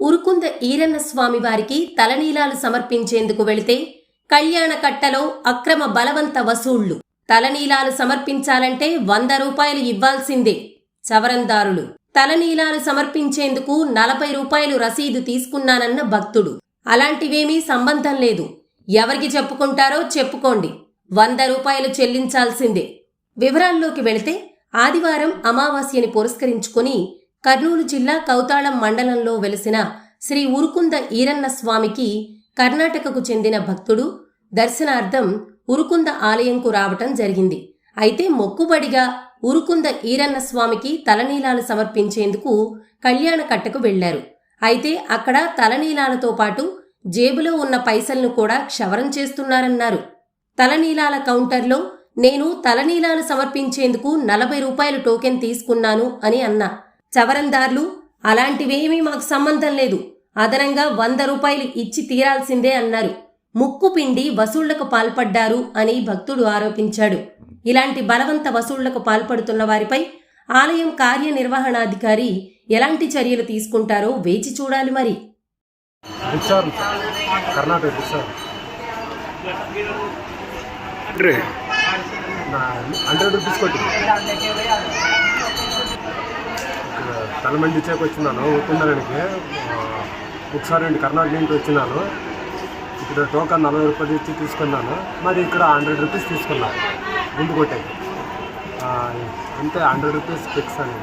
ఉరుకుంద ఈరన్న స్వామి వారికి తలనీలాలు సమర్పించేందుకు వెళితే కళ్యాణ కట్టలో అక్రమ బలవంత వసూళ్ళు. తలనీలాలు సమర్పించాలంటే వంద రూపాయలు ఇవ్వాల్సిందే చవరందారులు. తలనీలాలు సమర్పించేందుకు నలభై రూపాయలు రసీదు తీసుకున్నానన్న భక్తుడు. అలాంటివేమీ సంబంధం లేదు. ఎవరికి చెప్పుకుంటారో చెప్పుకోండి. వంద రూపాయలు చెల్లించాల్సిందే. వివరాల్లోకి వెళితే ఆదివారం అమావాస్యని పురస్కరించుకుని కర్నూలు జిల్లా కౌతాళం మండలంలో వెలిసిన శ్రీ ఉరుకుంద ఈరన్న స్వామికి కర్ణాటకకు చెందిన భక్తుడు దర్శనార్థం ఉరుకుంద ఆలయంకు రావటం జరిగింది. అయితే మొక్కుబడిగా ఉరుకుంద ఈరన్న స్వామికి తలనీలాలు సమర్పించేందుకు కళ్యాణ కట్టకు వెళ్ళారు అయితే అక్కడ తలనీలాలతో పాటు జేబులో ఉన్న పైసలను కూడా క్షవరం చేస్తున్నారన్నారు. తలనీలాల కౌంటర్లో నేను తలనీలాలు సమర్పించేందుకు నలభై రూపాయలు టోకెన్ తీసుకున్నాను అని అన్నా. చవరందార్లు అలాంటివేమీ మాకు సంబంధం లేదు. అదనంగా వంద రూపాయలు ఇచ్చి తీరాల్సిందే అన్నారు. ముక్కు పిండి వసూళ్ళకు పాల్పడ్డారు అని భక్తుడు ఆరోపించాడు. ఇలాంటి బలవంత వసూళ్ళకు పాల్పడుతున్న వారిపై ఆలయం కార్యనిర్వహణాధికారి ఎలాంటి చర్యలు తీసుకుంటారో వేచి చూడాలి మరి. కర్ణాటక హండ్రెడ్ రూపీస్ కొట్టింది. ఇక్కడ తలమండి చేకు వచ్చినాను ఉత్తుందరానికి ఒకసారి రెండు కర్ణాటక నుంచి వచ్చినాను. ఇక్కడ టోకన్ నలభై రూపాయలు ఇచ్చి తీసుకున్నాను. మరి ఇక్కడ హండ్రెడ్ రూపీస్ తీసుకున్నాను ముందు కొట్టాక అంతే హండ్రెడ్ రూపీస్ ఫిక్స్ అని.